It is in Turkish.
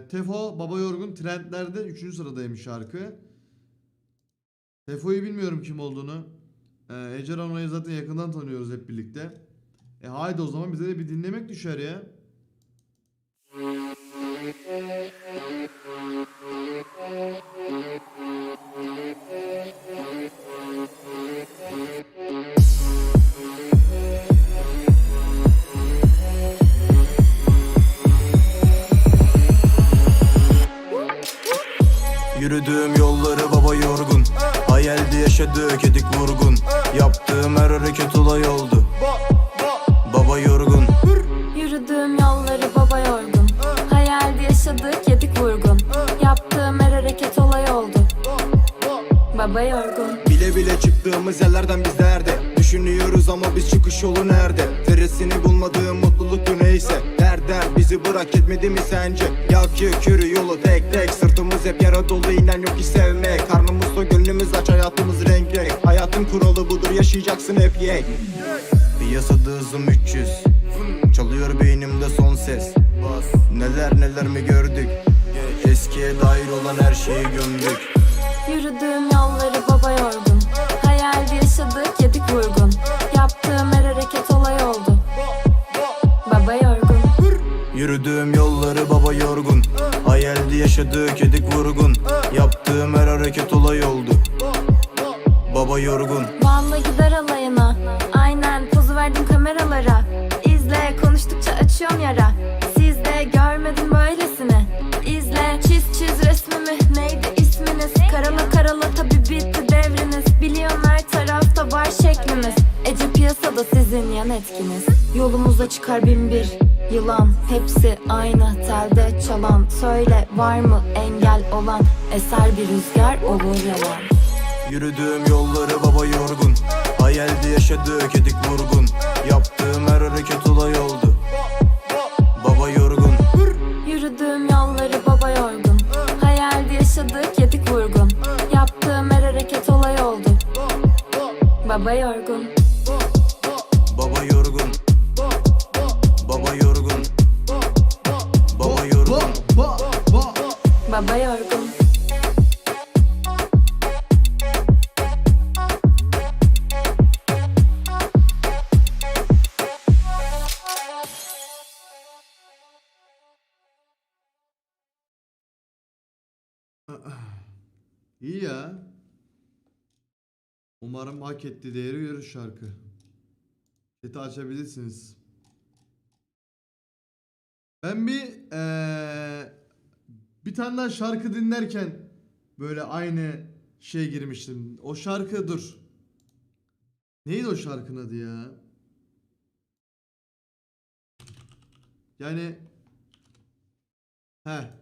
Tefo Baba Yorgun trendlerde 3. sıradaymış şarkı. Tefo'yu bilmiyorum kim olduğunu. Ee, Ece Rana'yı zaten yakından tanıyoruz hep birlikte. E haydi o zaman bize de bir dinlemek düşer ya. Yürüdüğüm yolları baba yorgun. Hayalde yaşadık edik vurgun. Yaptığım her hareket olay oldu. Baba yorgun. Yürüdüğüm yolları baba yorgun. Hayalde yaşadık yedik vurgun. Yaptığım her hareket olay oldu. Baba yorgun. Bile bile çıktığımız yerlerden biz nerede Düşünüyoruz ama biz çıkış yolu nerede? Veresini bulmadığım neyse. Der der bizi bırak etmedi mi sence? Yak yak yürü yolu tek tek. Sırtımız hep yara dolu inen yok ki sevmek. Karnımız da gönlümüz aç hayatımız renk. Renk Hayatın kuralı budur yaşayacaksın hep yek Piyasada hızım 300 Çalıyor beynimde son ses. Neler neler mi gördük? Eskiye dair olan her şeyi gömdük. Yürüdüğüm yolları baba yorgun Yürüdüğüm yolları baba yorgun. Hayalde yaşadık edik vurgun. Yaptığım her hareket olay oldu. Baba yorgun. Vallahi gider alayına. Aynen pozu verdim kameralara. İzle konuştukça açıyorum yara yan etkiniz. Yolumuza çıkar bin bir Yılan. Hepsi aynı telde çalan. Söyle var mı engel olan? Eser bir rüzgar olur yalan. Yürüdüğüm yolları baba yorgun. Hayalde yaşadık edik vurgun. Yaptığım her hareket olay oldu. Baba yorgun. Yürüdüğüm yolları baba yorgun. Hayalde yaşadık yedik vurgun. Yaptığım her hareket olay oldu. Baba yorgun Baba yorgun İyi ya. Umarım hak ettiği değeri görür şarkı. Chat'i açabilirsiniz. Ben bir eee, bir tane daha şarkı dinlerken böyle aynı şey girmiştim. O şarkı dur. Neydi o şarkının adı ya? Yani He